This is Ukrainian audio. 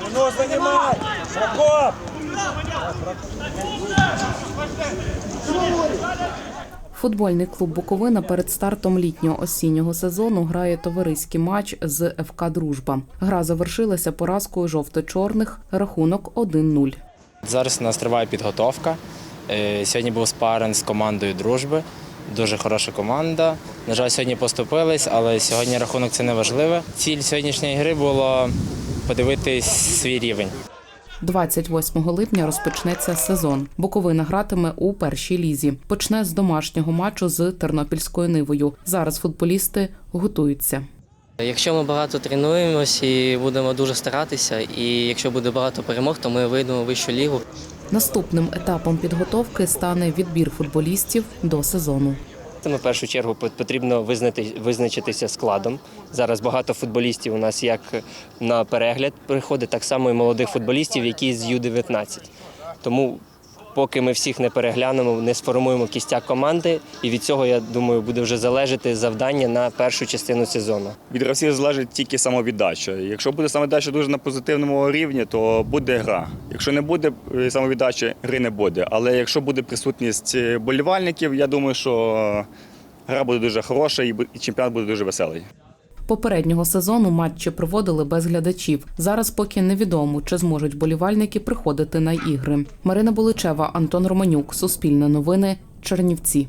Ну, занимай! Прокоп! Футбольний клуб Буковина перед стартом літнього осіннього сезону грає товариський матч з ФК Дружба. Гра завершилася поразкою жовто-чорних. Рахунок 1-0. Зараз у нас триває підготовка. Е, Сьогодні був спаринг з командою дружби. Дуже хороша команда. На жаль, сьогодні поступились, але сьогодні рахунок це не важливе. Ціль сьогоднішньої гри було подивитись свій рівень. 28 липня розпочнеться сезон. Буковина гратиме у першій лізі. Почне з домашнього матчу з Тернопільською нивою. Зараз футболісти готуються. Якщо ми багато тренуємось і будемо дуже старатися, і якщо буде багато перемог, то ми вийдемо в вищу лігу. Наступним етапом підготовки стане відбір футболістів до сезону. Тому в першу чергу пот- потрібно визнати, визначитися складом. Зараз багато футболістів у нас як на перегляд приходить, так само і молодих футболістів, які з Ю-19. Тому поки ми всіх не переглянемо, не сформуємо кістяк команди, і від цього, я думаю, буде вже залежати завдання на першу частину сезону. Від гравців залежить тільки самовіддача. Якщо буде самовіддача дуже на позитивному рівні, то буде гра. Якщо не буде е, самовіддачі, гри не буде. Але якщо буде присутність е, болівальників, я думаю, що гра буде дуже хороша і чемпіонат буде дуже веселий. Попереднього сезону матчі проводили без глядачів. Зараз поки невідомо, чи зможуть болівальники приходити на ігри. Марина Боличева, Антон Романюк, Суспільне новини, Чернівці.